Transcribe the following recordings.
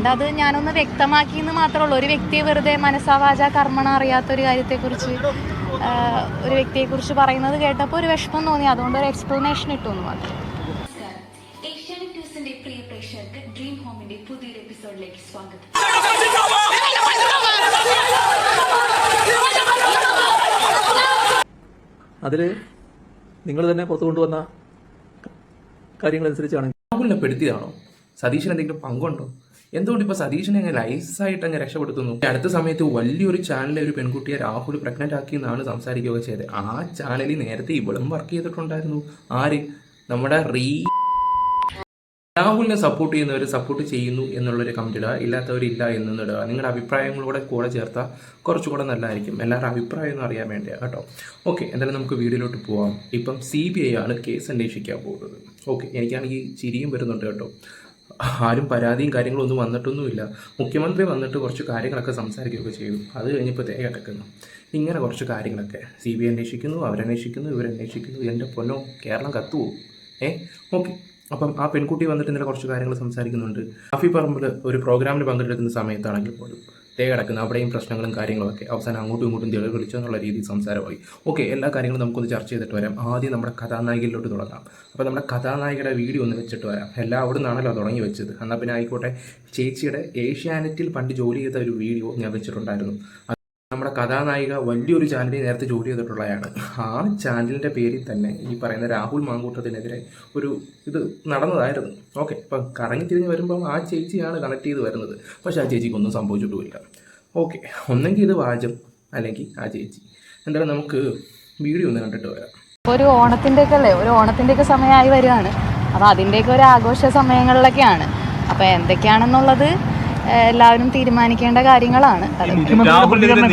അതുകൊണ്ട് അത് ഞാനൊന്ന് വ്യക്തമാക്കി എന്ന് മാത്രമേ ഉള്ളൂ. ഒരു വ്യക്തിയെ വെറുതെ മനസ്സാവാച കർമ്മണ അറിയാത്ത ഒരു കാര്യത്തെക്കുറിച്ച് ഒരു വ്യക്തിയെക്കുറിച്ച് പറയുന്നത് കേട്ടപ്പോൾ ഒരു വിഷമം തോന്നി. അതുകൊണ്ട് ഒരു എക്സ്പ്ലനേഷൻ ഇട്ടു എന്ന് മാത്രം. അതിൽ ഏഷ്യാനെറ്റ് ന്യൂസിന്റെ പ്രിയ പ്രേക്ഷകർക്ക് ഡ്രീം ഹോമിന്റെ പുതിയൊരു എപ്പിസോഡിലേക്ക് സ്വാഗതം. അതിൽ നിങ്ങൾ തന്നെ പുറത്തു കൊണ്ടുവന്ന കാര്യങ്ങൾ അനുസരിച്ചാണ് രാഹുലിനെ പെടുത്തിയതാണോ സതീശന് എന്തെങ്കിലും പങ്കുണ്ടോ? എന്തുകൊണ്ട് ഇപ്പൊ സതീഷിനെ അങ്ങ് ലൈസായിട്ട് അങ്ങ് രക്ഷപ്പെടുത്തുന്നു? അടുത്ത സമയത്ത് വലിയൊരു ചാനലിലെ ഒരു പെൺകുട്ടിയെ രാഹുൽ പ്രഗ്നന്റ് ആക്കി എന്നാണ് സംസാരിക്കുകയൊക്കെ ചെയ്തത്. ആ ചാനലിൽ നേരത്തെ ഇവളും വർക്ക് ചെയ്തിട്ടുണ്ടായിരുന്നു. ആര്? നമ്മുടെ റീ രാഹുലിനെ സപ്പോർട്ട് ചെയ്യുന്നവർ സപ്പോർട്ട് ചെയ്യുന്നു എന്നുള്ളൊരു കമന്റ് ഇടുക ഇല്ലാത്തവരില്ല എന്നിടുക നിങ്ങളുടെ അഭിപ്രായങ്ങളൂടെ കൂടെ ചേർത്താൽ കുറച്ചുകൂടെ നല്ലതായിരിക്കും. എല്ലാവരുടെ അഭിപ്രായം ഒന്നും അറിയാൻ വേണ്ടിയാണ് കേട്ടോ. ഓക്കെ എന്തായാലും നമുക്ക് വീഡിയോയിലോട്ട് പോവാം. ഇപ്പം സി ബി ഐ ആണ് കേസ് അന്വേഷിക്കാൻ പോകുന്നത്. ഓക്കെ എനിക്കാണെങ്കിൽ ചിരിയും വരുന്നുണ്ട് കേട്ടോ. ആരും പരാതിയും കാര്യങ്ങളും ഒന്നും വന്നിട്ടൊന്നുമില്ല. മുഖ്യമന്ത്രി വന്നിട്ട് കുറച്ച് കാര്യങ്ങളൊക്കെ സംസാരിക്കുകയൊക്കെ ചെയ്തു. അത് കഴിഞ്ഞപ്പോൾ തേ കിടക്കുന്നു ഇങ്ങനെ കുറച്ച് കാര്യങ്ങളൊക്കെ സി ബി ഐ അന്വേഷിക്കുന്നു അവരന്വേഷിക്കുന്നു ഇവരന്വേഷിക്കുന്നു. എന്റെ പൊന്നോ കേരളം കത്തുപോകും ഏ ഓക്കെ അപ്പം ആ പെൺകുട്ടി വന്നിട്ട് ഇന്നലെ കുറച്ച് കാര്യങ്ങൾ സംസാരിക്കുന്നുണ്ട്. കാഫി പറമ്പിൽ ഒരു പ്രോഗ്രാമിൽ പങ്കെടുക്കുന്ന സമയത്താണെങ്കിൽ പോലും. തേ കിടക്കുന്ന അവിടെയും പ്രശ്നങ്ങളും കാര്യങ്ങളൊക്കെ അവസാനം അങ്ങോട്ടും ഇങ്ങോട്ടും തെളിവ് വിളിച്ചു എന്നുള്ള രീതിയിൽ സംസാരമായി. ഓക്കെ എല്ലാ കാര്യങ്ങളും നമുക്കൊന്ന് ചർച്ച ചെയ്തിട്ട് വരാം. ആദ്യം നമ്മുടെ കഥാനായികയിലോട്ട് തുടങ്ങാം. അപ്പോൾ നമ്മുടെ കഥാനായികയുടെ വീഡിയോ ഒന്ന് വെച്ചിട്ട് വരാം. എല്ലാം അവിടെ നിന്നാണല്ലോ തുടങ്ങി വെച്ചത്. എന്നാൽ പിന്നെ ആയിക്കോട്ടെ ചേച്ചിയുടെ ഏഷ്യാനെറ്റിൽ പണ്ട് ജോലി ചെയ്ത ഒരു വീഡിയോ ഞാൻ വെച്ചിട്ടുണ്ടായിരുന്നു. നമ്മുടെ കഥാനായിക വലിയൊരു ചാനലിൽ നേരത്തെ ജോലി ചെയ്തിട്ടുള്ളതാണ് ആ ചാനലിന്റെ പേരിൽ തന്നെ ഈ പറയുന്ന രാഹുൽ മാങ്കൂട്ടത്തിനെതിരെ ഒരു ഇത് നടന്നതായിരുന്നു. ഓക്കെ ഇപ്പം കറങ്ങി തിരിഞ്ഞ് വരുമ്പം ആ ചേച്ചിയാണ് കണക്ട് ചെയ്ത് വരുന്നത്. പക്ഷേ ആ ചേച്ചിക്കൊന്നും സംഭവിച്ചിട്ടുമില്ല. ഓക്കെ ഒന്നെങ്കിൽ ഇത് വാചം അല്ലെങ്കിൽ ആ ചേച്ചി. എന്തായാലും നമുക്ക് വീഡിയോ ഒന്ന് കണ്ടിട്ട് വരാം. ഒരു ഓണത്തിന്റെയൊക്കെ അല്ലേ? ഒരു ഓണത്തിന്റെയൊക്കെ സമയമായി വരികയാണ്. അപ്പോൾ അതിന്റെയൊക്കെ ഒരു ആഘോഷ സമയങ്ങളിലൊക്കെയാണ്. അപ്പോൾ എന്തൊക്കെയാണെന്നുള്ളത് എല്ലാവരും തീരുമാനിക്കേണ്ട കാര്യങ്ങളാണ്.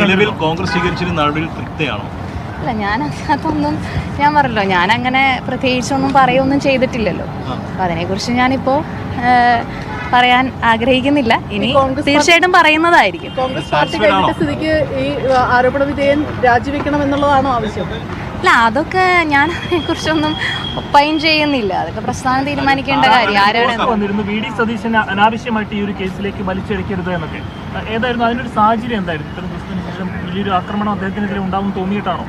നിലവിൽ കോൺഗ്രസ് സ്വീകരിച്ചിരുന്ന നടപടിയിൽ തൃപ്തിയാണോ? അല്ല ഞാൻ അതൊന്നും ഞാൻ പറഞ്ഞല്ലോ ഞാൻ അങ്ങനെ പ്രത്യേകിച്ചൊന്നും പറയൊന്നും ചെയ്തിട്ടില്ലല്ലോ. അപ്പം അതിനെക്കുറിച്ച് ഞാനിപ്പോൾ ഏഹ്, പറയാൻ ആഗ്രഹിക്കുന്നില്ല. ഇനി തീർച്ചയായിട്ടും പറയുന്നതായിരിക്കും. കോൺഗ്രസ് പാർട്ടി കഴിഞ്ഞ സ്ഥിതിക്ക് ഈ ആരോപണ വിധേയൻ രാജിവെക്കണം എന്നുള്ളതാണോ ആവശ്യം? അല്ല അതൊക്കെ ഞാൻ അതിനെക്കുറിച്ചൊന്നും ഒപ്പയും ചെയ്യുന്നില്ല. അതൊക്കെ പ്രസ്ഥാനം തീരുമാനിക്കേണ്ട കാര്യം ആരാണ് വി ഡി സതീശൻ അനാവശ്യമായിട്ട് ഈ ഒരു കേസിലേക്ക് വലിച്ചെടുക്കരുത് എന്നൊക്കെ. ഏതായിരുന്നു? അതിനൊരു സാഹചര്യം എന്തായിരുന്നു? ഇത്തരം ദിവസത്തിന് ശേഷം വലിയൊരു ആക്രമണം അദ്ദേഹത്തിനെതിരെ ഉണ്ടാവും തോന്നിയിട്ടാണോ?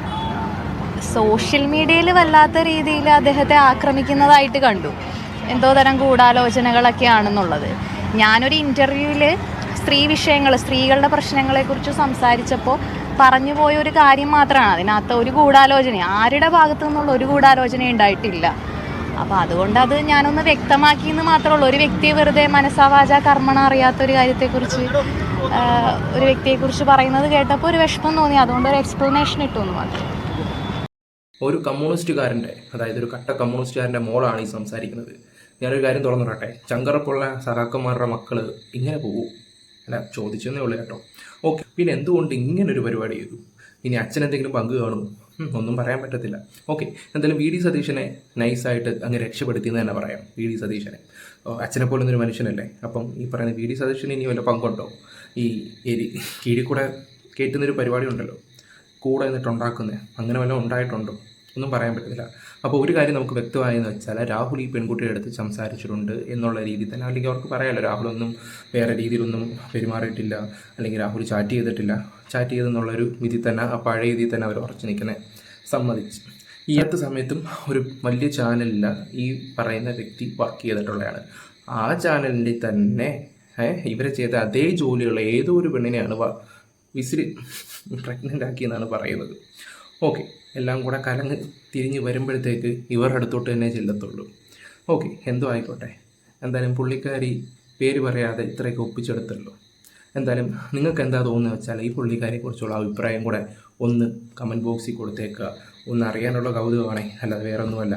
സോഷ്യൽ മീഡിയയിൽ വല്ലാത്ത രീതിയിൽ അദ്ദേഹത്തെ ആക്രമിക്കുന്നതായിട്ട് കണ്ടു. എന്തോ തരം ഗൂഢാലോചനകളൊക്കെ ആണെന്നുള്ളത് ഞാനൊരു ഇന്റർവ്യൂവിൽ സ്ത്രീ വിഷയങ്ങൾ സ്ത്രീകളുടെ പ്രശ്നങ്ങളെക്കുറിച്ച് സംസാരിച്ചപ്പോൾ പറഞ്ഞു പോയ ഒരു കാര്യം മാത്രമാണ് അതിനകത്ത് ഒരു ഗൂഢാലോചന ആരുടെ ഭാഗത്തു നിന്നുള്ള ഒരു ഗൂഢാലോചന ഉണ്ടായിട്ടില്ല. അപ്പോൾ അതുകൊണ്ട് അത് ഞാനൊന്ന് വ്യക്തമാക്കി എന്ന് മാത്രമേ ഉള്ളൂ ഒരു വ്യക്തിയെ വെറുതെ മനസ്സാവാച കർമ്മണ അറിയാത്ത ഒരു കാര്യത്തെക്കുറിച്ച് ഒരു വ്യക്തിയെക്കുറിച്ച് പറയുന്നത് കേട്ടപ്പോൾ ഒരു വിഷമം തോന്നി. അതുകൊണ്ട് ഒരു എക്സ്പ്ലനേഷൻ ഇട്ടു എന്ന് മാത്രം. ഒരു കമ്മ്യൂണിസ്റ്റുകാരന്റെ അതായത് ഒരു കട്ട കമ്മ്യൂണിസ്റ്റുകാരന്റെ മോളാണ് ഈ സംസാരിക്കുന്നത്. ഞാനൊരു കാര്യം തുറന്നു പറയട്ടെ ചങ്കറപ്പുള്ള സഹാക്കന്മാരുടെ മക്കൾ ഇങ്ങനെ പോകും അല്ല ചോദിച്ചെന്നേ ഉള്ളൂ കേട്ടോ. ഓക്കെ. പിന്നെ എന്തുകൊണ്ട് ഇങ്ങനെ ഒരു പരിപാടി ചെയ്തു? ഇനി അച്ഛൻ എന്തെങ്കിലും പങ്ക് കാണും ഒന്നും പറയാൻ പറ്റത്തില്ല. ഓക്കെ എന്തായാലും വി ഡി സതീശനെ നൈസായിട്ട് അങ്ങ് രക്ഷപ്പെടുത്തിയെന്ന് തന്നെ പറയാം വി ഡി സതീശനെ. അച്ഛനെ പോലൊന്നും ഒരു മനുഷ്യനല്ലേ? അപ്പം ഈ പറയുന്ന വി ഡി സതീശന് ഇനി വല്ല പങ്കുണ്ടോ? ഈ എരി കീഴിൽ കൂടെ കയറ്റുന്നൊരു പരിപാടി ഉണ്ടല്ലോ കൂടെ എന്നിട്ടുണ്ടാക്കുന്നത് അങ്ങനെ വല്ലതും ഉണ്ടായിട്ടുണ്ടോ? ഒന്നും പറയാൻ പറ്റത്തില്ല. അപ്പോൾ ഒരു കാര്യം നമുക്ക് വ്യക്തമായെന്ന് വെച്ചാൽ രാഹുൽ ഈ പെൺകുട്ടിയുടെ അടുത്ത് സംസാരിച്ചിട്ടുണ്ട് എന്നുള്ള രീതിയിൽ തന്നെ അല്ലെങ്കിൽ അവർക്ക് പറയാമല്ലോ രാഹുലൊന്നും വേറെ രീതിയിലൊന്നും പെരുമാറിയിട്ടില്ല അല്ലെങ്കിൽ രാഹുൽ ചാറ്റ് ചെയ്തിട്ടില്ല. ചാറ്റ് ചെയ്തെന്നുള്ളൊരു വിധി തന്നെ ആ പഴയ രീതിയിൽ തന്നെ അവർ ഉറച്ചു നിൽക്കുന്നത് സമ്മതിച്ച്. ഈ അടുത്ത സമയത്തും ഒരു വലിയ ചാനലില്ല ഈ പറയുന്ന വ്യക്തി വർക്ക് ചെയ്തിട്ടുള്ളതാണ് ആ ചാനലിന്റെ തന്നെ ഇവരെ ചെയ്ത അതേ ജോലിയുള്ള ഏതോ ഒരു പെണ്ണിനെയാണ് വിസിൽ പ്രഗ്നന്റ് ആക്കിയെന്നാണ് പറയുന്നത്. ഓക്കെ എല്ലാം കൂടെ കലങ്ങ് തിരിഞ്ഞ് വരുമ്പോഴത്തേക്ക് ഇവരുടെ അടുത്തോട്ട് തന്നെ ചെല്ലത്തുള്ളൂ. ഓക്കെ എന്തോ ആയിക്കോട്ടെ. എന്തായാലും പുള്ളിക്കാരി പേര് പറയാതെ ഇത്രയൊക്കെ ഒപ്പിച്ചെടുത്തല്ലോ എന്തായാലും നിങ്ങൾക്ക് എന്താ തോന്നുന്നത് വെച്ചാൽ ഈ പുള്ളിക്കാരിയെക്കുറിച്ചുള്ള അഭിപ്രായം കൂടെ ഒന്ന് കമന്റ് ബോക്സിൽ കൊടുത്തേക്കുക. ഒന്ന് അറിയാനുള്ള കൗതുകമാണേ അല്ലാതെ വേറെ ഒന്നുമല്ല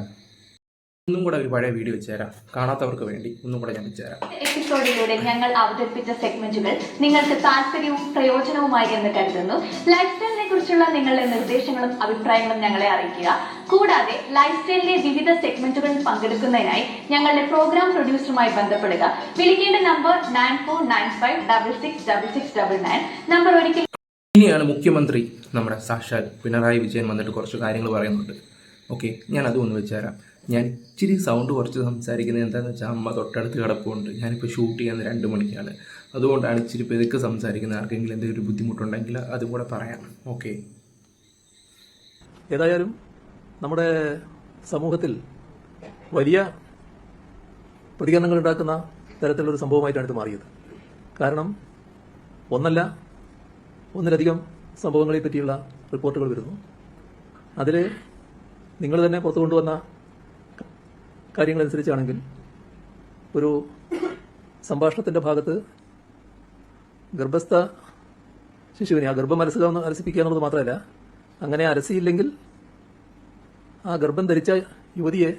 ഒന്നും കൂടെ ഒരു പഴയ വീഡിയോ വെച്ചുതരാം കാണാത്തവർക്ക് വേണ്ടി ഒന്നും കൂടെ ഞാൻ വെച്ചുതരാം എപ്പിസോഡിലൂടെ ഞങ്ങൾ അവതരിപ്പിച്ച സെഗ്മെന്റുകൾ നിങ്ങൾക്ക് താല്പര്യവും പ്രയോജനവുമായി എന്ന് കരുതുന്നു. ലൈഫ് സ്റ്റൈലിനെ കുറിച്ചുള്ള നിങ്ങളുടെ നിർദ്ദേശങ്ങളും അഭിപ്രായങ്ങളും ഞങ്ങളെ അറിയിക്കുക. കൂടാതെ ലൈഫ് സ്റ്റൈലിലെ വിവിധ സെഗ്മെന്റുകളിൽ പങ്കെടുക്കുന്നതിനായി ഞങ്ങളുടെ പ്രോഗ്രാം പ്രൊഡ്യൂസറുമായി ബന്ധപ്പെടുക. വിളിക്കേണ്ട number nine four nine five double six double six double nine number ഒരിക്കൽ ഇനിയാണ് മുഖ്യമന്ത്രി നമ്മുടെ സാക്ഷാൽ പിണറായി വിജയൻ വന്നിട്ട് കുറച്ച് കാര്യങ്ങൾ പറയുന്നുണ്ട്. ഓക്കെ ഞാൻ അതും ഒന്ന് വെച്ചുതരാം. ഞാൻ ഇച്ചിരി സൗണ്ട് കുറച്ച് സംസാരിക്കുന്നത് എന്താണെന്ന് വെച്ചാൽ അമ്മ തൊട്ടടുത്ത് കിടപ്പുണ്ട്. ഞാനിപ്പോൾ ഷൂട്ട് ചെയ്യുന്നത് രണ്ട് മണിക്കാണ്. അതുകൊണ്ടാണ് ഇച്ചിരി പെതുക്കെ സംസാരിക്കുന്നത്. ആർക്കെങ്കിലും എന്തെങ്കിലും ഒരു ബുദ്ധിമുട്ടുണ്ടെങ്കിൽ അതും കൂടെ പറയാം. ഓക്കെ. ഏതായാലും നമ്മുടെ സമൂഹത്തിൽ വലിയ പ്രതികരണങ്ങൾ ഉണ്ടാക്കുന്ന തരത്തിലുള്ള ഒരു സംഭവമായിട്ടാണ് ഇത് മാറിയത്. കാരണം ഒന്നല്ല ഒന്നിലധികം സംഭവങ്ങളെ പറ്റിയുള്ള റിപ്പോർട്ടുകൾ വരുന്നു. അതിൽ നിങ്ങൾ തന്നെ പുറത്തു കൊണ്ടുവന്ന കാര്യങ്ങളനുസരിച്ചാണെങ്കിൽ ഒരു സംഭാഷണത്തിന്റെ ഭാഗത്ത് ഗർഭസ്ഥ ശിശുവിനെ ആ ഗർഭം അലസുക എന്ന് അലസിപ്പിക്കുക എന്നുള്ളത് മാത്രമല്ല അങ്ങനെ അലസിയില്ലെങ്കിൽ ആ ഗർഭം ധരിച്ച യുവതിയെ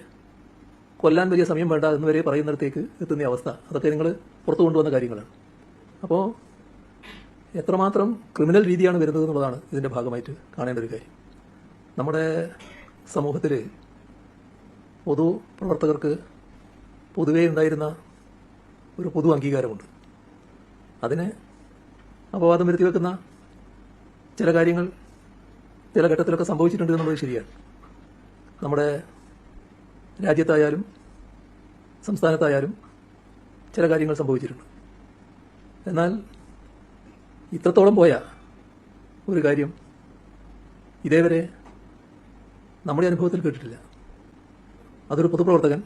കൊല്ലാൻ വലിയ സമയം വേണ്ട എന്ന് വരെ പറയുന്നിടത്തേക്ക് എത്തുന്ന അവസ്ഥ. അതൊക്കെ നിങ്ങൾ പുറത്തു കൊണ്ടുവന്ന കാര്യങ്ങളാണ്. അപ്പോൾ എത്രമാത്രം ക്രിമിനൽ രീതിയാണ് വരുന്നത് എന്നുള്ളതാണ് ഇതിന്റെ ഭാഗമായിട്ട് കാണേണ്ട ഒരു കാര്യം. നമ്മുടെ സമൂഹത്തിൽ പൊതു പ്രവർത്തകർക്ക് പൊതുവേ ഉണ്ടായിരുന്ന ഒരു പൊതു അംഗീകാരമുണ്ട്. അതിന് അപവാദം വരുത്തി വെക്കുന്ന ചില കാര്യങ്ങൾ ചില ഘട്ടത്തിലൊക്കെ സംഭവിച്ചിട്ടുണ്ട് എന്നുള്ളത് ശരിയാണ്. നമ്മുടെ രാജ്യത്തായാലും സംസ്ഥാനത്തായാലും ചില കാര്യങ്ങൾ സംഭവിച്ചിട്ടുണ്ട്. എന്നാൽ ഇത്രത്തോളം പോയ ഒരു കാര്യം ഇതേവരെ നമ്മുടെ അനുഭവത്തിൽ കേട്ടിട്ടില്ല. അതൊരു പൊതുപ്രവർത്തകൻ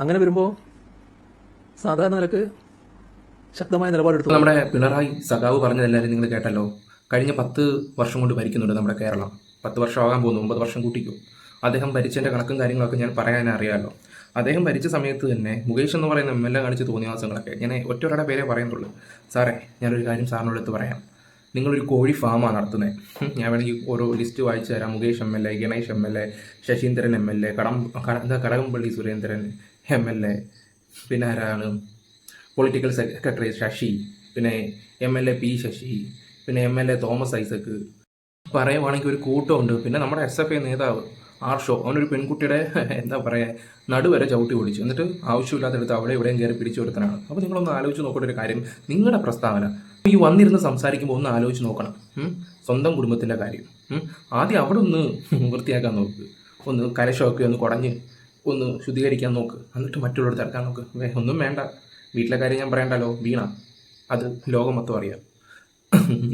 അങ്ങനെ വരുമ്പോൾ സാധാരണ നിലയ്ക്ക് ശക്തമായ നിലപാടെടുത്തു നമ്മുടെ പിണറായി സഖാവ് പറഞ്ഞതെല്ലാവരും നിങ്ങൾ കേട്ടല്ലോ. കഴിഞ്ഞ പത്ത് വർഷം കൊണ്ട് ഭരിക്കുന്നുണ്ട് നമ്മുടെ കേരളം. പത്ത് വർഷം ആകാൻ പോകുന്നു ഒമ്പത് വർഷം കൂട്ടിക്കും. അദ്ദേഹം ഭരിച്ചതിന്റെ കണക്കും കാര്യങ്ങളൊക്കെ ഞാൻ പറയാൻ അറിയാമല്ലോ അദ്ദേഹം ഭരിച്ച സമയത്ത് തന്നെ മുകേഷ് എന്ന് പറയുന്ന എം എൽ എ കാണിച്ച തോന്നിയാസങ്ങളൊക്കെ ഞാൻ ഒറ്റൊരാടെ പേരെ പറയുന്നുള്ളൂ. സാറേ ഞാനൊരു കാര്യം സാറിനോട് എടുത്ത് പറയാം. നിങ്ങളൊരു കോഴി ഫാമാണ് നടത്തുന്നത് ഞാൻ വേണമെങ്കിൽ ഓരോ ലിസ്റ്റ് വായിച്ചു തരാം. Mukesh M L A Ganesh M L A Sasindran M L A കടം എന്താ Kadakampally Surendran M L A പിന്നെ ആരാണ്? പൊളിറ്റിക്കൽ സെക്രട്ടറി ശശി പിന്നെ M L A P Sasi പിന്നെ M L A Thomas Isaac പറയുവാണെങ്കിൽ ഒരു കൂട്ടമുണ്ട്. പിന്നെ നമ്മുടെ എസ് എഫ് ഐ നേതാവ് ആർഷോ അവനൊരു പെൺകുട്ടിയുടെ എന്താ പറയുക നടുവരെ ചവിട്ടി ഓടിച്ചു. എന്നിട്ട് ആവശ്യമില്ലാത്തടുത്ത് അവിടെ ഇവിടെയും കയറി പിടിച്ചു കൊടുത്തനാണ് അപ്പോൾ നിങ്ങളൊന്ന് ആലോചിച്ച് നോക്കേണ്ട ഒരു കാര്യം. നിങ്ങളുടെ പ്രസ്താവന. ഈ വന്നിരുന്ന് സംസാരിക്കുമ്പോൾ ഒന്ന് ആലോചിച്ച് നോക്കണം. സ്വന്തം കുടുംബത്തിന്റെ കാര്യം. ആദ്യം അവിടെ ഒന്ന് വൃത്തിയാക്കാൻ നോക്ക്. ഒന്ന് കലശമൊക്കെ ഒന്ന് കുടഞ്ഞ് ഒന്ന് ശുദ്ധീകരിക്കാൻ നോക്ക്. എന്നിട്ട് മറ്റുള്ളവരുടെ തിരക്കാൻ നോക്ക്. ഒന്നും വേണ്ട. വീട്ടിലെ കാര്യം ഞാൻ പറയണ്ടല്ലോ? വീണ. അത് ലോകം മൊത്തം അറിയാം.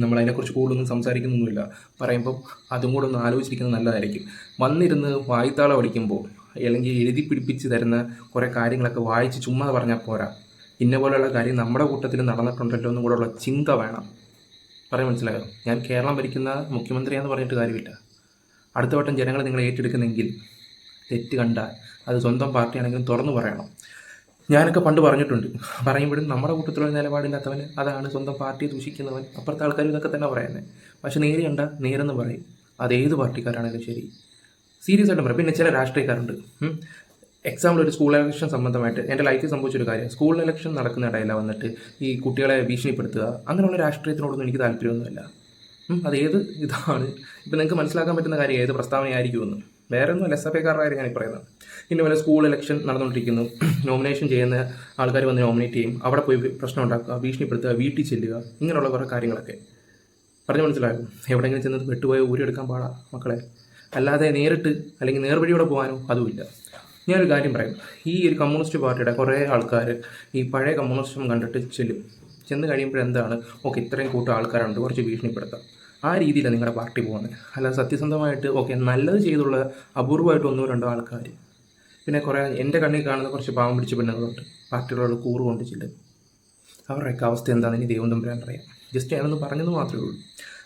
നമ്മൾ അതിനെക്കുറിച്ച് കൂടുതലൊന്നും സംസാരിക്കുന്നൊന്നുമില്ല. പറയുമ്പോൾ അതും കൂടെ ഒന്ന് ആലോചിച്ചിരിക്കുന്നത് നല്ലതായിരിക്കും. വന്നിരുന്ന് വായിത്താളം അടിക്കുമ്പോൾ അല്ലെങ്കിൽ എഴുതി പിടിപ്പിച്ച് തരുന്ന കുറേ കാര്യങ്ങളൊക്കെ വായിച്ച് ചുമ്മാ പറഞ്ഞാൽ പോരാ. ഇന്ന പോലെയുള്ള കാര്യം നമ്മുടെ കൂട്ടത്തിൽ നടന്നിട്ടുണ്ടല്ലോ എന്നും കൂടെ ചിന്ത വേണം. പറയാൻ മനസ്സിലായോ? ഞാൻ കേരളം ഭരിക്കുന്ന മുഖ്യമന്ത്രിയാന്ന് പറഞ്ഞിട്ട് കാര്യമില്ല. അടുത്ത വട്ടം ജനങ്ങൾ നിങ്ങൾ ഏറ്റെടുക്കുന്നെങ്കിൽ തെറ്റ് കണ്ടാൽ അത് സ്വന്തം പാർട്ടിയാണെങ്കിലും തുറന്നു പറയണം. ഞാനൊക്കെ പണ്ട് പറഞ്ഞിട്ടുണ്ട്. പറയുമ്പോഴും നമ്മുടെ കൂട്ടത്തിലുള്ള നിലപാടില്ലാത്തവൻ അതാണ് സ്വന്തം പാർട്ടിയെ ദൂഷിക്കുന്നവൻ. അപ്പുറത്തെ ആൾക്കാർ ഇതൊക്കെ തന്നെ പറയുന്നത് പക്ഷെ നേരെ കണ്ട നേരെന്ന് പറയും. അതേത് പാർട്ടിക്കാരാണെങ്കിലും ശരി. സീരിയസ് ആയിട്ടും പറയും. പിന്നെ ചില രാഷ്ട്രീയക്കാരുണ്ട്. എക്സാമ്പിൾ ഒരു സ്കൂൾ ഇലക്ഷൻ സംബന്ധമായിട്ട് എന്റെ ലൈഫിൽ സംഭവിച്ചൊരു കാര്യം. സ്കൂൾ ഇലക്ഷൻ നടക്കുന്ന ഇടയില വന്നിട്ട് ഈ കുട്ടികളെ ഭീഷണിപ്പെടുത്തുക. അങ്ങനെയുള്ള രാഷ്ട്രീയത്തിനോടൊന്നും എനിക്ക് താല്പര്യമൊന്നുമില്ല. അതേത് ഇതാണ്? ഇപ്പം നിങ്ങൾക്ക് മനസ്സിലാക്കാൻ പറ്റുന്ന കാര്യം ഏത് പ്രസ്താവനയായിരിക്കുമെന്ന്. വേറെ ഒന്നും എസ് എഫ് ഐക്കാരുടെ ഞാൻ പറയുന്നത്. പിന്നെ പോലെ സ്കൂൾ ഇലക്ഷൻ നടന്നുകൊണ്ടിരിക്കുന്നു. നോമിനേഷൻ ചെയ്യുന്ന ആൾക്കാർ വന്ന് നോമിനേറ്റ് ചെയ്യും. അവിടെ പോയി പ്രശ്നം ഉണ്ടാക്കുക ഭീഷണിപ്പെടുത്തുക വീട്ടിൽ ചെല്ലുക ഇങ്ങനെയുള്ള കുറേ കാര്യങ്ങളൊക്കെ. പറഞ്ഞു മനസ്സിലാകും എവിടെയെങ്കിലും ചെന്ന് വെട്ടുപോയോ ഊരിയെടുക്കാൻ പാടാ മക്കളെ. അല്ലാതെ നേരിട്ട് അല്ലെങ്കിൽ നേർവഴിയോടെ പോകാനോ അതുമില്ല. ഞാനൊരു കാര്യം പറയാം. ഈ ഒരു കമ്മ്യൂണിസ്റ്റ് പാർട്ടിയുടെ കുറേ ആൾക്കാർ ഈ പഴയ കമ്മ്യൂണിസ്റ്റും കണ്ടിട്ട് ചെല്ലും. ചെന്ന് കഴിയുമ്പോൾ എന്താണ് ഓക്കെ ഇത്രയും കൂട്ടം ആൾക്കാരുണ്ട്. കുറച്ച് ഭീഷണിപ്പെടുത്താം. ആ രീതിയിലാണ് നിങ്ങളുടെ പാർട്ടി പോകുന്നത്. അല്ല സത്യസന്ധമായിട്ട് ഓക്കെ നല്ലത് ചെയ്തുള്ള അപൂർവമായിട്ട് ഒന്നോ രണ്ടോ ആൾക്കാർ. പിന്നെ കുറേ എന്റെ കണ്ണിൽ കാണുന്ന കുറച്ച് പാവം പിടിച്ച പെണ്ണുങ്ങളുണ്ട്. പാർട്ടികളോട് കൂറ് കൊണ്ട് അവരുടെയൊക്കെ അവസ്ഥ എന്താണെന്ന് ദൈവം തമ്പുരാൻ അറിയാം. ജസ്റ്റ് ഞാനൊന്ന് പറഞ്ഞത് മാത്രമേ ഉള്ളൂ.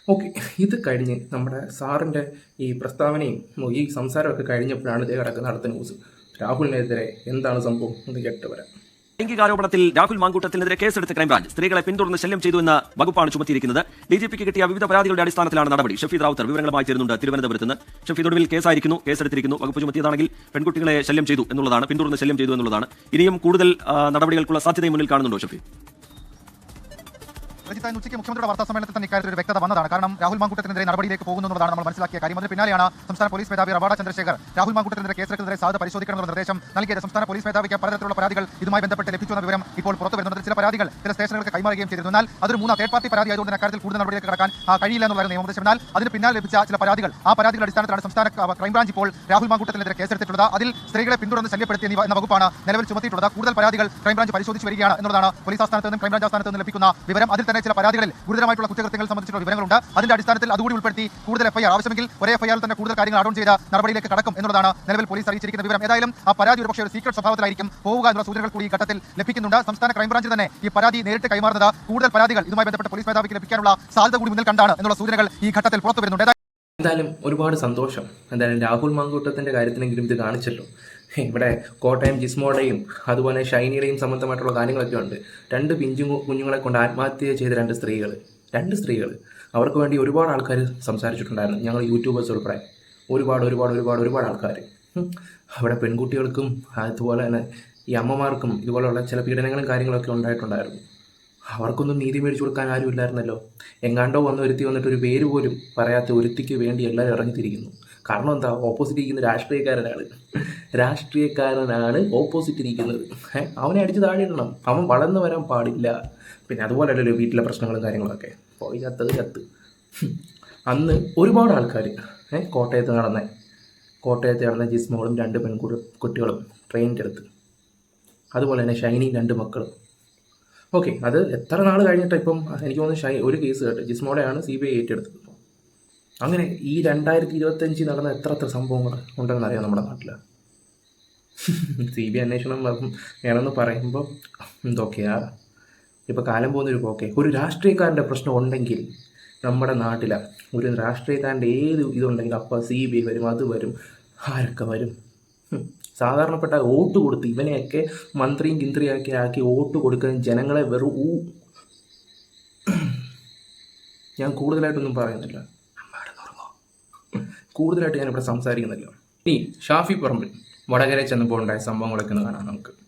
ഓക്കെ ഇത് കഴിഞ്ഞ് നമ്മുടെ സാറിന്റെ ഈ പ്രസ്താവനയും ഈ സംസാരമൊക്കെ കഴിഞ്ഞപ്പോഴാണ് ഇതേ കിടക്കുന്ന അടുത്ത ന്യൂസ്. രാഹുലിനെതിരെ എന്താണ് സംഭവം? എന്ന് കേട്ട് വരാം. ലൈംഗികാരോപണത്തിൽ രാഹുൽ മാങ്കൂട്ടത്തിനെതിരെ കേസെടുത്ത് ക്രൈംബ്രാഞ്ച്. സ്ത്രീകളെ പിന്തുടർന്ന് ശല്യം ചെയ്തു എന്ന വകുപ്പാണ് ചുമത്തിയിരിക്കുന്നത്. ഡി ജി പിക്ക് കിട്ടിയ വിവിധ പരാതികളുടെ അടിസ്ഥാനത്തിലാണ് നടപടി. ഷഫീദ് റാവുത്തർ വിവരങ്ങളുമായി ചേരുന്നുണ്ട് തിരുവനന്തപുരത്ത് നിന്ന്. ഷഫീദ് ഒടുവിൽ കേസായിരിക്കുന്നു കേസെടുത്തിരിക്കുന്നു. വകുപ്പ് ചുമത്തിയതാണെങ്കിൽ പെൺകുട്ടികളെ ശല്യം ചെയ്തു എന്നുള്ളതാണ് പിന്തുടർന്ന് ശല്യം ചെയ്തു എന്നുള്ളതാണ്. ഇനിയും കൂടുതൽ നടപടികൾക്കുള്ള സാധ്യതയും മുന്നിൽ കാണുന്നുണ്ടോ ഷഫീദ്? രജിത്ത് ഉച്ചയ്ക്ക് മുഖ്യമന്ത്രിയുടെ വാർത്താ സമ്മേളനത്തിൽ തന്നെ ഇക്കാര്യത്തിൽ ഒരു വ്യക്തത വന്നതാണ്. കാരണം രാഹുൽ മാങ്കൂട്ടത്തിനെതിരെ നടപടിയിലേക്ക് പോകുന്നു എന്നുള്ളതാണ് നമ്മൾ മനസ്സിലാക്കിയ കാര്യം. അതിന് പിന്നാലെയാണ് സംസ്ഥാന പോലീസ് മേധാവി റവാഡ ചന്ദ്രശേഖർ രാഹുൽ മാങ്കൂട്ടത്തിനെതിരെ കേസെടുക്കുന്നതിനെ സാധ്യത പരിശോധിക്കണമെന്ന നിർദ്ദേശം നൽകിയത്. സംസ്ഥാന പോലീസ് മേധാവിക്ക് പലതരത്തിലുള്ള പരാതികൾ ഇതുമായി ബന്ധപ്പെട്ട് ലഭിച്ചുവെന്ന വിവരം ഇപ്പോൾ പുറത്തു വരുന്നത് ചില പരാതികൾ ചില സ്റ്റേഷനുകൾക്ക് കൈമാറുകയും ചെയ്തിരുന്നു. എന്നാൽ അതൊരു മൂന്നാം തേർഡ് പാർട്ടി പരാതി ആയതുകൊണ്ട് കാര്യത്തിൽ അക്കാര്യത്തിൽ കൂടുതൽ നടപടിയിലേക്ക് കടക്കാൻ കഴിയില്ല എന്നുള്ളതായിരുന്നു നിയമോപദേശം എന്നാൽ അതിന് പിന്നാലെ ലഭിച്ച ചില പരാതികൾ ആ പരാതികളുടെ അടിസ്ഥാനത്തിലാണ് സംസ്ഥാന ക്രൈംബ്രാഞ്ച് ഇപ്പോൾ രാഹുൽ മാങ്കൂട്ടത്തിനെതിരെ കേസെടുത്തിട്ടുള്ളത്. അതിൽ സ്ത്രീകളെ പിന്തുടർന്ന് ശല്യപ്പെടുത്തിയ എന്ന വകുപ്പാണ് നിലവിൽ ചുമത്തിയിട്ടുള്ളത്. കൂടുതൽ പരാതികൾ ക്രൈംബ്രാഞ്ച് പരിശോധിച്ച് വരികയാണ് എന്നുള്ളതാണ് പോലീസ് ആസ്ഥാനത്ത് നിന്നും ക്രൈംബ്രാഞ്ച് ആസ്ഥാനത്ത് നിന്നും ലഭിക്കുന്ന വിവരം. അതിൽ തന്നെ ചില പരാതികളിൽ ഗുരുതരമായിട്ടുള്ള കുറ്റകൃത്യങ്ങൾ സംബന്ധിച്ചുള്ള വിവരങ്ങളുണ്ട്. അതിന്റെ അടിസ്ഥാനത്തിൽ അതുകൂടി ഉൾപ്പെടുത്തി കൂടുതൽ എഫ്ഐആർ ആവശ്യമെങ്കിൽ ഒരേ എഫ്ഐആർ തന്നെ കൂടുതൽ കാര്യങ്ങൾ അഡോൺ ചെയ്ത നടപടിയിലേക്ക് കടക്കും എന്നുള്ളതാണ് നിലവിൽ പോലീസ് അറിയിച്ചിരിക്കുന്ന വിവരം. ഏതായാലും ആ പരാതി ഒരു പക്ഷേ ഒരു സീക്രട്ട് സ്വഭാവത്തിലായിരിക്കും പോവുക എന്നുള്ള സൂചനകൾ കൂടി ഈ ഘട്ടത്തിൽ ലഭിക്കുന്നുണ്ട്. സംസ്ഥാന ക്രൈംബ്രാഞ്ചിൽ തന്നെ ഈ പരാതി നേരിട്ട് കൈമാറുന്നത് കൂടുതൽ പരാതികൾ ഇതുമായി ബന്ധപ്പെട്ട പോലീസ് മേധാവിക്ക് ലഭിക്കാനുള്ള സാധ്യത കൂടി മുന്നിൽ കണ്ടാണ് എന്നുള്ള സൂചനകൾ ഈ ഘട്ടത്തിൽ പുറത്തു വരുന്നുണ്ട്. എന്തായാലും ഒരുപാട് സന്തോഷം. എന്തായാലും രാഹുൽ മാങ്കൂട്ടത്തിന്റെ കാര്യത്തിലെങ്കിലും ഇത് കാണിച്ചല്ലോ. ഇവിടെ കോട്ടയം ജിസ്മോടെയും അതുപോലെ ഷൈനിയുടെയും സംബന്ധമായിട്ടുള്ള കാര്യങ്ങളൊക്കെ ഉണ്ട്. രണ്ട് പിഞ്ചു കുഞ്ഞുങ്ങളെ കൊണ്ട് ആത്മഹത്യ ചെയ്ത രണ്ട് സ്ത്രീകൾ രണ്ട് സ്ത്രീകൾ. അവർക്ക് വേണ്ടി ഒരുപാട് ആൾക്കാർ സംസാരിച്ചിട്ടുണ്ടായിരുന്നു. ഞങ്ങൾ യൂട്യൂബേഴ്സ് ഉൾപ്പെടെ. ഒരുപാട് ഒരുപാട് ഒരുപാട് ഒരുപാട് ആൾക്കാർ അവിടെ പെൺകുട്ടികൾക്കും അതുപോലെ തന്നെ ഈ അമ്മമാർക്കും ഇതുപോലെയുള്ള ചില പീഡനങ്ങളും കാര്യങ്ങളൊക്കെ ഉണ്ടായിട്ടുണ്ടായിരുന്നു. അവർക്കൊന്നും നീതി മേടിച്ചു കൊടുക്കാൻ ആരും ഇല്ലായിരുന്നല്ലോ എങ്ങാണ്ടോ വന്ന് ഒരുത്തി വന്നിട്ട് ഒരു പേര് പോലും പറയാത്ത ഒരുത്തിക്ക് വേണ്ടി എല്ലാവരും ഇറങ്ങിത്തിരിക്കുന്നു. കാരണം എന്താ? ഓപ്പോസിറ്റ് ഇരിക്കുന്ന രാഷ്ട്രീയക്കാരനാണ്. രാഷ്ട്രീയക്കാരനാണ് ഓപ്പോസിറ്റ് ഇരിക്കുന്നത്. അവനെ അടിച്ച് താഴെ ഇടണം അവൻ വളർന്നു വരാൻ പാടില്ല. പിന്നെ അതുപോലെ അല്ലല്ലോ വീട്ടിലെ പ്രശ്നങ്ങളും കാര്യങ്ങളൊക്കെ. പോയി ചത്തത് ചത്ത്. അന്ന് ഒരുപാട് ആൾക്കാർ കോട്ടയത്ത് നടന്ന കോട്ടയത്ത് നടന്ന ജിസ്മോളും രണ്ട് പെൺകുട്ടി കുട്ടികളും ട്രെയിനിന്റെ അടുത്ത്. അതുപോലെ തന്നെ ഷൈനി രണ്ട് മക്കളും. ഓക്കെ അത് എത്ര നാൾ കഴിഞ്ഞിട്ട് ഇപ്പം? എനിക്ക് തോന്നുന്നു ഷൈ ഒരു കേസ് കേട്ടോ. ജിസ്മോളെയാണ് സി ബി ഐ ഏറ്റെടുത്തത്. അങ്ങനെ ഈ രണ്ടായിരത്തി ഇരുപത്തഞ്ചിൽ നടന്ന എത്ര എത്ര സംഭവങ്ങൾ ഉണ്ടെന്ന് അറിയാം നമ്മുടെ നാട്ടിൽ സി ബി അന്വേഷണം വേണമെന്ന് പറയുമ്പോൾ എന്തൊക്കെയാ ഇപ്പോൾ കാലം പോകുന്നൊരു പോക്കെ. ഒരു രാഷ്ട്രീയക്കാരന്റെ പ്രശ്നം ഉണ്ടെങ്കിൽ നമ്മുടെ നാട്ടിലെ. ഒരു രാഷ്ട്രീയക്കാരന്റെ ഏത് ഇതുണ്ടെങ്കിലും അപ്പോൾ സി ബി വരും അത് വരും ആരൊക്കെ വരും? സാധാരണപ്പെട്ട വോട്ട് കൊടുത്ത് ഇവനെയൊക്കെ മന്ത്രിയും കിന്ത്രിയൊക്കെ ആക്കി വോട്ട് കൊടുക്കാൻ ജനങ്ങളെ വെറും ഊ. ഞാൻ കൂടുതലായിട്ടൊന്നും പറയുന്നില്ല. കൂടുതലായിട്ട് ഞാനിവിടെ സംസാരിക്കുന്നില്ല. ഇനി ഷാഫി പറമ്പിൽ വടകര ചെന്നപ്പോൾ ഉണ്ടായ സംഭവങ്ങളൊക്കെ ഒന്ന് കാണാം നമുക്ക്.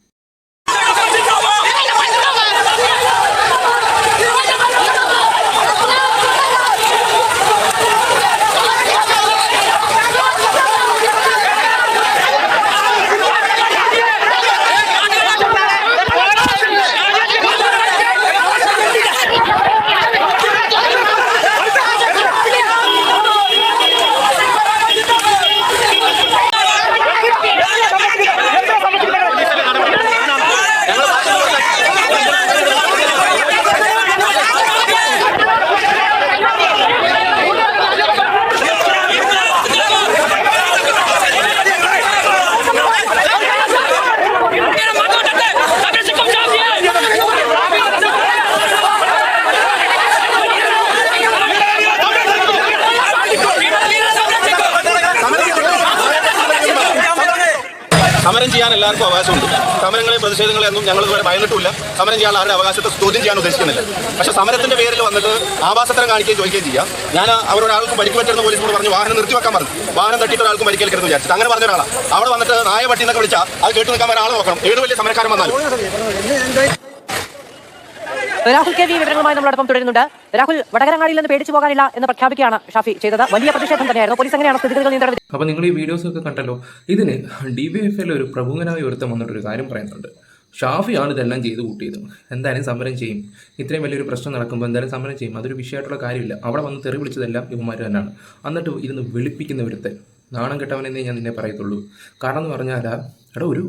എല്ലാവർക്കും അവകാശമുണ്ട്. സമരങ്ങളെ പ്രതിഷേധങ്ങളെ ഒന്നും ഞങ്ങൾ ഇതുവരെ ഭയന്നിട്ടില്ല സമരം ചെയ്യാൻ ആരുടെ അവകാശത്തെ ചോദ്യം ചെയ്യാൻ ഉദ്ദേശിക്കുന്നില്ല. പക്ഷെ സമരത്തിന്റെ പേരിൽ വന്നിട്ട് ആവാസത്തരം കാണിക്കുകയും ചോദിക്കുകയും ചെയ്യാം. ഞാൻ അവരോട് പരിക്ക് പറ്റുന്ന പോലീസിനോട് പറഞ്ഞു വാഹനം നിർത്തി വെക്കാൻ പറഞ്ഞു. വാഹനം തട്ടിയിട്ട് ഒരാൾക്കും പരിക്കേൽക്കരുത് വിചാരിച്ചു. അങ്ങനെ പറഞ്ഞ ഒരാളാണ് അവിടെ വന്നിട്ട് നായ പട്ടി എന്നൊക്കെ വിളിച്ചാൽ അത് കേട്ട് നിൽക്കാൻ ഒരാൾ നോക്കണം. ഏത് വലിയ സമരക്കാരൻ വന്നാലും. രാഹുൽ കെ വി വിവരങ്ങളുമായി നമ്മളോടൊപ്പം തുടരുന്നുണ്ട്. രാഹുൽ വടകരങ്ങാടിയിൽ നിന്ന് പേടിച്ചു പോകാനില്ല എന്ന് പ്രഖ്യാപിക്കുകയാണ് ഷാഫി ചെയ്തത്. വലിയ പ്രതിഷേധം തന്നെയായിരുന്നു. പോലീസ് എങ്ങനെയാണ് സ്ഥിതിഗതികൾ നിയന്ത്രണം അപ്പോൾ നിങ്ങൾ ഈ വീഡിയോസ് ഒക്കെ കണ്ടല്ലോ ഇതിന് ഡി ബി എഫ് ഒരു പ്രമുഖനായ ഒരുത്തം വന്നിട്ടൊരു കാര്യം പറയുന്നുണ്ട്. ഷാഫിയാണ് ഇതെല്ലാം ചെയ്ത് കൂട്ടിയത്. എന്തായാലും സമരം ചെയ്യും. ഇത്രയും വലിയൊരു പ്രശ്നം നടക്കുമ്പോൾ എന്തായാലും സമരം ചെയ്യും. അതൊരു വിഷയമായിട്ടുള്ള കാര്യമില്ല. അവിടെ വന്ന് തെറി വിളിച്ചതെല്ലാം ഇവന്മാർ തന്നെയാണ്. എന്നിട്ട് ഇരുന്ന് വെളുപ്പിക്കുന്ന ഒരുത്തൻ. നാണം കെട്ടവനെന്നേ ഞാൻ നിന്നെ പറയത്തുള്ളൂ. കാരണം എന്ന് പറഞ്ഞാൽ എടാ ഒരു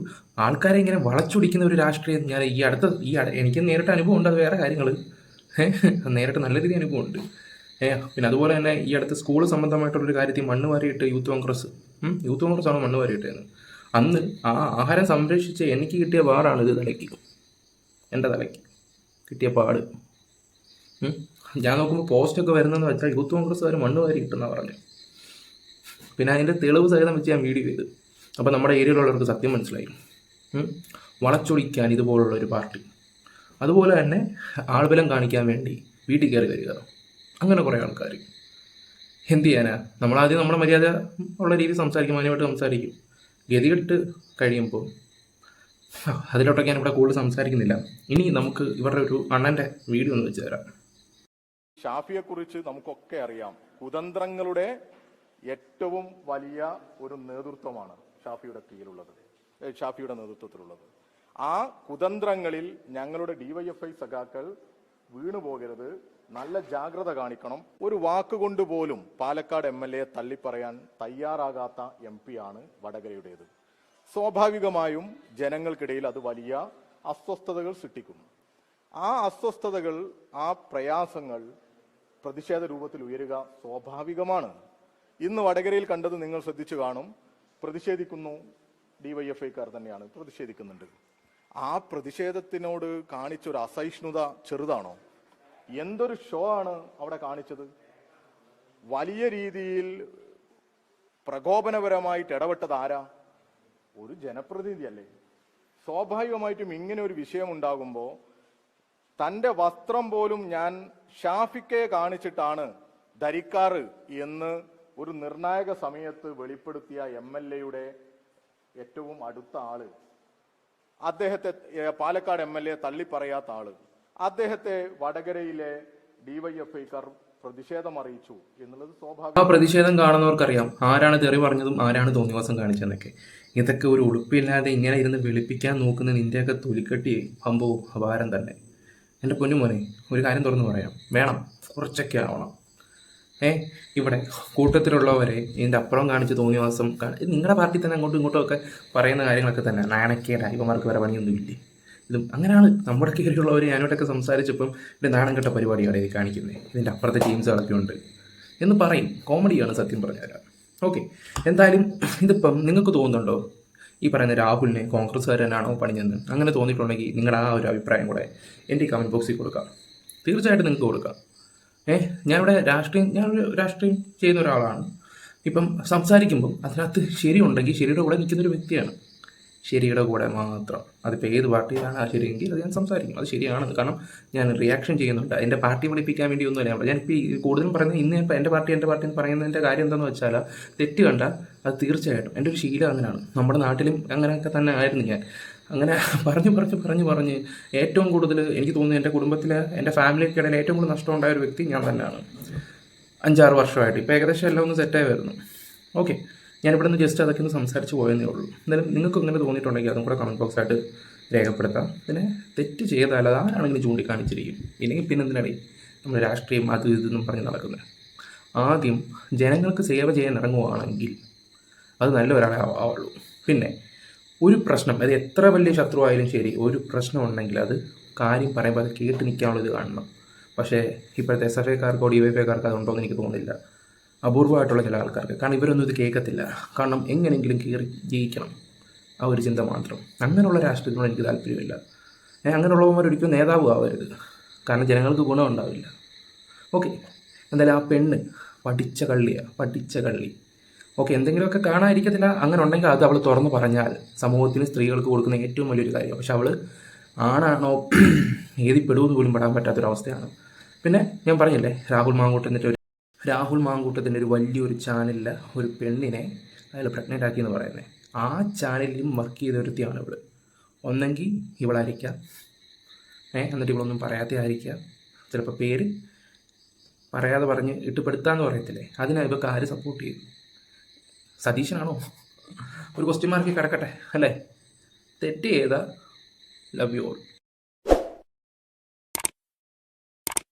ആൾക്കാരെ ഇങ്ങനെ വളച്ചൊടിക്കുന്ന ഒരു രാഷ്ട്രീയം ഞാൻ ഈ അടുത്ത ഈ എനിക്ക് നേരിട്ട് അനുഭവം ഉണ്ട് അത് വേറെ കാര്യങ്ങൾ നേരിട്ട് നല്ല രീതിയിൽ അനുഭവമുണ്ട് ഏഹ് പിന്നെ അതുപോലെ തന്നെ ഈ അടുത്ത് സ്കൂൾ സംബന്ധമായിട്ടുള്ളൊരു കാര്യത്തിൽ മണ്ണ് വാരിയിട്ട് യൂത്ത് കോൺഗ്രസ് യൂത്ത് കോൺഗ്രസ് ആണ് മണ്ണ് വാരിയിട്ടത് അന്ന് ആ ആഹാരം സംരക്ഷിച്ച് എനിക്ക് കിട്ടിയ പാടാണ് ഇത് തലയ്ക്ക്. എന്റെ തലയ്ക്ക് കിട്ടിയ പാട്. ഞാൻ നോക്കുമ്പോൾ പോസ്റ്റൊക്കെ വരുന്നതെന്ന് വെച്ചാൽ യൂത്ത് കോൺഗ്രസ്സുകാർ മണ്ണ് വാരി കിട്ടുന്ന പറഞ്ഞു. പിന്നെ അതിന്റെ തെളിവ് സഹിതം വെച്ച് ഞാൻ വീഡിയോ ചെയ്തു. അപ്പോൾ നമ്മുടെ ഏരിയയിലുള്ളവർക്ക് സത്യം മനസ്സിലായി. വളച്ചൊടിക്കാൻ ഇതുപോലുള്ള ഒരു പാർട്ടി. അതുപോലെ തന്നെ ആൾബലം കാണിക്കാൻ വേണ്ടി വീട്ടിൽ കയറി വരിക. അങ്ങനെ കുറേ ആൾക്കാർ. എന്ത് ചെയ്യാനാ? നമ്മളാദ്യം നമ്മുടെ മര്യാദ ഉള്ള രീതിയിൽ സംസാരിക്കും മാന്യമായിട്ട് സംസാരിക്കും. ഗതികെട്ട് കഴിയുമ്പോൾ അതിലോട്ടൊക്കെ ഞാൻ ഇവിടെ കൂടുതൽ സംസാരിക്കുന്നില്ല. ഇനി നമുക്ക് ഇവരുടെ ഒരു അണ്ണന്റെ വീഡിയോ ഒന്ന് വെച്ച് തരാം. ഷാഫിയെക്കുറിച്ച് നമുക്കൊക്കെ അറിയാം. കുതന്ത്രങ്ങളുടെ ഏറ്റവും വലിയ ഒരു നേതൃത്വമാണ്. ഷാഫിയുടെ കീഴിലുള്ളത് ഷാഫിയുടെ നേതൃത്വത്തിലുള്ളത്. ആ കുതന്ത്രങ്ങളിൽ ഞങ്ങളുടെ ഡിവൈഎഫ്ഐ സഖാക്കൾ വീണുപോകരുത് നല്ല ജാഗ്രത കാണിക്കണം. ഒരു വാക്കുകൊണ്ട് പോലും പാലക്കാട് എം എൽ എ തള്ളിപ്പറയാൻ തയ്യാറാകാത്ത എം പി ആണ് വടകരയുടേത്. സ്വാഭാവികമായും ജനങ്ങൾക്കിടയിൽ അത് വലിയ അസ്വസ്ഥതകൾ സൃഷ്ടിക്കുന്നു. ആ അസ്വസ്ഥതകൾ ആ പ്രയാസങ്ങൾ പ്രതിഷേധ രൂപത്തിൽ ഉയരുക സ്വാഭാവികമാണ്. ഇന്ന് വടകരയിൽ കണ്ടത് നിങ്ങൾ ശ്രദ്ധിച്ചു കാണും. പ്രതിഷേധിക്കുന്നു ഡിവൈഎഫ്ഐക്കാർ തന്നെയാണ് പ്രതിഷേധിക്കുന്നുണ്ട്. ആ പ്രതിഷേധത്തിനോട് കാണിച്ചൊരു അസഹിഷ്ണുത ചെറുതാണോ? എന്തൊരു ഷോ ആണ് അവിടെ കാണിച്ചത്? വലിയ രീതിയിൽ പ്രകോപനപരമായിട്ട് ഇടപെട്ടത് ആരാ? ഒരു ജനപ്രതിനിധിയല്ലേ. സ്വാഭാവികമായിട്ടും ഇങ്ങനെ ഒരു വിഷയം ഉണ്ടാകുമ്പോൾ തന്റെ വസ്ത്രം പോലും ഞാൻ ഷാഫിക്കയെ കാണിച്ചിട്ടാണ് ധരിക്കാറ് എന്ന് ഒരു നിർണായക സമയത്ത് വെളിപ്പെടുത്തിയ എം എൽ എയുടെ ഏറ്റവും അടുത്ത ആൾ അദ്ദേഹത്തെ പാലക്കാട് എം എൽ എ തള്ളിപ്പറയാത്ത ആൾ. അദ്ദേഹത്തെ വടകരയിലെ ഡിവൈഎഫ്ഐക്കാർ പ്രതിഷേധം അറിയിച്ചു എന്നുള്ളത് ആ സ്വാഭാവിക പ്രതിഷേധം കാണുന്നവർക്കറിയാം. ആരാണ് തെറി പറഞ്ഞതും ആരാണ് തോന്നിവാസം കാണിച്ചതെന്നൊക്കെ. ഇതൊക്കെ ഒരു ഉളുപ്പില്ലാതെ ഇങ്ങനെ ഇരുന്ന് വിളിപ്പിക്കാൻ നോക്കുന്ന നിന്റെയൊക്കെ തൊലിക്കെട്ടി അമ്പോ അപാരം തന്നെ. എന്റെ പൊന്നുമോനെ ഒരു കാര്യം തുറന്നു പറയാം. വേണം. കുറച്ചൊക്കെ ആവണം. ഏ ഇവിടെ കൂട്ടത്തിലുള്ളവരെ ഇതിന്റെ അപ്പുറം കാണിച്ച് തോന്നിവാസം കാണി- നിങ്ങളുടെ പാർട്ടി തന്നെ അങ്ങോട്ടും ഇങ്ങോട്ടും ഒക്കെ പറയുന്ന കാര്യങ്ങളൊക്കെ തന്നെ. നാണക്കേട ഇവന്മാർക്ക് വേറെ പണിയൊന്നുമില്ലേ ഇതും അങ്ങനെയാണ് നമ്മുടെ കീഴിലുള്ളവർ ഞാനോട്ടൊക്കെ സംസാരിച്ചപ്പം ഇവിടെ നാണം കെട്ട പരിപാടിയാണ് ഇത് കാണിക്കുന്നത് ഇതിന്റെ അപ്പുറത്തെ ടീംസുകളൊക്കെ ഉണ്ട് എന്ന് പറയും. കോമഡിയാണ് സത്യം പറഞ്ഞുതരാം ഓക്കെ. എന്തായാലും ഇതിപ്പം നിങ്ങൾക്ക് തോന്നുന്നുണ്ടോ? ഈ പറയുന്ന രാഹുലിനെ കോൺഗ്രസ്സുകാർ തന്നെയാണോ പണിഞ്ഞെന്ന്? അങ്ങനെ തോന്നിയിട്ടുണ്ടെങ്കിൽ നിങ്ങളുടെ ആ ഒരു അഭിപ്രായം കൂടെ എന്റെ കമന്റ് ബോക്സിൽ കൊടുക്കാം. തീർച്ചയായിട്ടും നിങ്ങൾക്ക് കൊടുക്കാം. ഏഹ് ഞാനിവിടെ രാഷ്ട്രീയം ഞാനൊരു രാഷ്ട്രീയം ചെയ്യുന്ന ഒരാളാണ്. ഇപ്പം സംസാരിക്കുമ്പം അതിനകത്ത് ശരിയുണ്ടെങ്കിൽ ശരിയുടെ കൂടെ നിൽക്കുന്നൊരു വ്യക്തിയാണ്. ശരിയുടെ കൂടെ മാത്രം. അതിപ്പോൾ ഏത് പാർട്ടിയിലാണ് ആ ശരിയെങ്കിൽ അത് ഞാൻ സംസാരിക്കും. അത് ശരിയാണെന്ന്. കാരണം ഞാൻ റിയാക്ഷൻ ചെയ്യുന്നുണ്ട്. എന്റെ പാർട്ടി വിളിപ്പിക്കാൻ വേണ്ടി ഒന്നുമല്ല ഞാൻ. ഞാനിപ്പോൾ കൂടുതലും പറയുന്നത് ഇന്ന് ഇപ്പോൾ എന്റെ പാർട്ടി എന്റെ പാർട്ടി എന്ന് പറയുന്നതിന്റെ കാര്യം എന്താണെന്ന് വെച്ചാൽ തെറ്റ് കണ്ട അത് തീർച്ചയായിട്ടും എന്റെ ഒരു ശീലം അങ്ങനെയാണ് നമ്മുടെ നാട്ടിലും അങ്ങനെയൊക്കെ തന്നെ ആയിരുന്നു ഞാൻ. അങ്ങനെ പറഞ്ഞു പറഞ്ഞ് പറഞ്ഞു പറഞ്ഞ് ഏറ്റവും കൂടുതൽ എനിക്ക് തോന്നുന്നു എന്റെ കുടുംബത്തിലെ എന്റെ ഫാമിലിക്കിടയിൽ ഏറ്റവും കൂടുതൽ നഷ്ടം ഉണ്ടായ ഒരു വ്യക്തി ഞാൻ തന്നെയാണ്. അഞ്ചാറ് വർഷമായിട്ട്. ഇപ്പോൾ ഏകദേശം എല്ലാം ഒന്ന് സെറ്റായി വരുന്നു. ഓക്കെ ഞാനിവിടെ നിന്ന് ജസ്റ്റ് അതൊക്കെ ഒന്ന് സംസാരിച്ച് പോയെന്നേ ഉള്ളൂ. എന്തായാലും നിങ്ങൾക്ക് ഇങ്ങനെ തോന്നിയിട്ടുണ്ടെങ്കിൽ അതും കൂടെ കമന്റ് ബോക്സായിട്ട് രേഖപ്പെടുത്താം. പിന്നെ തെറ്റ് ചെയ്താൽ അത് ചൂണ്ടിക്കാണിച്ചിരിക്കും. ഇല്ലെങ്കിൽ പിന്നെ എന്തിനാണ് നമ്മൾ രാഷ്ട്രീയം അത് ഇതെന്നും പറഞ്ഞ് നടക്കുന്നത്. ആദ്യം ജനങ്ങൾക്ക് സേവ ചെയ്യാൻ ഇറങ്ങുവാണെങ്കിൽ അത് നല്ല ഒരാളെ ആവ- ആവുള്ളൂ. പിന്നെ ഒരു പ്രശ്നം അത് എത്ര വലിയ ശത്രു ആയാലും ശരി ഒരു പ്രശ്നം ഉണ്ടെങ്കിൽ അത് കാര്യം പറയുമ്പോൾ അത് കേട്ട് നിൽക്കാനുള്ളത് കാണണം. പക്ഷേ ഇപ്പോഴത്തെ എസ് എഫ് ഐക്കാർക്കോ ഡി വൈ എഫ് ഐക്കാർക്ക് അതുണ്ടോ എന്ന് എനിക്ക് തോന്നുന്നില്ല. അപൂർവമായിട്ടുള്ള ചില ആൾക്കാർക്ക്. കാരണം ഇവരൊന്നും ഇത് കേൾക്കത്തില്ല. കാരണം എങ്ങനെയെങ്കിലും കയറി ജയിക്കണം. ആ ഒരു ചിന്ത മാത്രം. അങ്ങനെയുള്ള രാഷ്ട്രീയത്തിനോട് എനിക്ക് താല്പര്യമില്ല. ഒരിക്കലും നേതാവും ആവരുത്. കാരണം ജനങ്ങൾക്ക് ഗുണമുണ്ടാവില്ല. ഓക്കെ. എന്തായാലും ആ പെണ്ണ് പഠിച്ച കള്ളിയാണ് പഠിച്ച കള്ളി. ഓക്കെ എന്തെങ്കിലുമൊക്കെ കാണാതിരിക്കത്തില്ല. അങ്ങനെ ഉണ്ടെങ്കിൽ അത് അവൾ തുറന്നു പറഞ്ഞാൽ സമൂഹത്തിന് സ്ത്രീകൾക്ക് കൊടുക്കുന്ന ഏറ്റവും വലിയൊരു കാര്യം. പക്ഷെ അവൾ ആണാണോ ഏതി പെടുവെന്ന് പോലും പെടാൻ പറ്റാത്തൊരവസ്ഥയാണ്. പിന്നെ ഞാൻ പറഞ്ഞില്ലേ രാഹുൽ മാങ്കൂട്ടത്തിന്റെ ഒരു രാഹുൽ മാങ്കൂട്ടത്തിന്റെ ഒരു വലിയൊരു ചാനലിൽ ഒരു പെണ്ണിനെ അയാൾ പ്രഗ്നന്റ് ആക്കി എന്ന് പറയുന്നത് ആ ചാനലിലും വർക്ക് ചെയ്ത ഒരുത്തിയാണ് ഇവൾ. ഒന്നെങ്കിൽ ഇവളായിരിക്കാം. ഏ എന്നിട്ട് ഇവളൊന്നും പറയാത്ത ആയിരിക്കാം ചിലപ്പോൾ പേര് പറയാതെ പറഞ്ഞ് ഇട്ടുപെടുത്താന്ന് പറയത്തില്ലേ? അതിനാ ഇവൾക്ക് ആര് സപ്പോർട്ട് ചെയ്തു സതീശനാണോ? ഒരു ക്വസ്റ്റ്യൻ മാർക്ക് കിടക്കട്ടെ അല്ലേ? തെറ്റ് ചെയ്ത ലവ് യു ഓൾ